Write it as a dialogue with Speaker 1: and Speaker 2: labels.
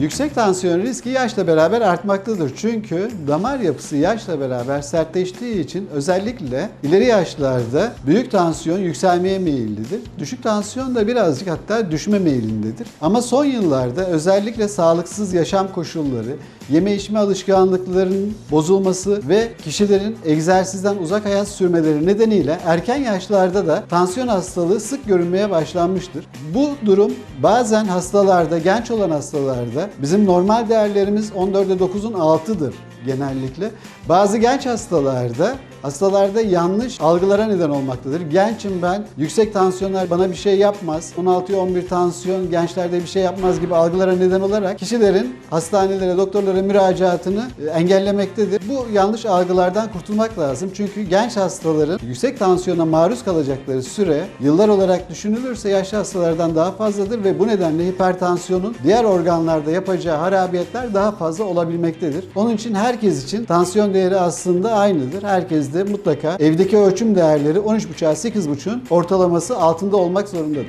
Speaker 1: Yüksek tansiyon riski yaşla beraber artmaktadır. Çünkü damar yapısı yaşla beraber sertleştiği için özellikle ileri yaşlarda büyük tansiyon yükselmeye meyillidir. Düşük tansiyon da birazcık hatta düşme meyilindedir. Ama son yıllarda özellikle sağlıksız yaşam koşulları, yeme içme alışkanlıklarının bozulması ve kişilerin egzersizden uzak hayat sürmeleri nedeniyle erken yaşlarda da tansiyon hastalığı sık görünmeye başlanmıştır. Bu durum bazen hastalarda, genç olan hastalarda bizim normal değerlerimiz 14'e 9'un altıdır genellikle. Bazı genç hastalarda hastalarda yanlış algılara neden olmaktadır. Gençim ben, yüksek tansiyonlar bana bir şey yapmaz, 16'ya 11 tansiyon gençlerde bir şey yapmaz gibi algılara neden olarak kişilerin hastanelere, doktorlara müracaatını e, engellemektedir. Bu yanlış algılardan kurtulmak lazım. Çünkü genç hastaların yüksek tansiyona maruz kalacakları süre yıllar olarak düşünülürse yaşlı hastalardan daha fazladır ve bu nedenle hipertansiyonun diğer organlarda yapacağı harabiyetler daha fazla olabilmektedir. Onun için herkes için tansiyon değeri aslında aynıdır. Herkes de mutlaka evdeki ölçüm değerleri 13.5'a 8.5'un ortalaması altında olmak zorundadır.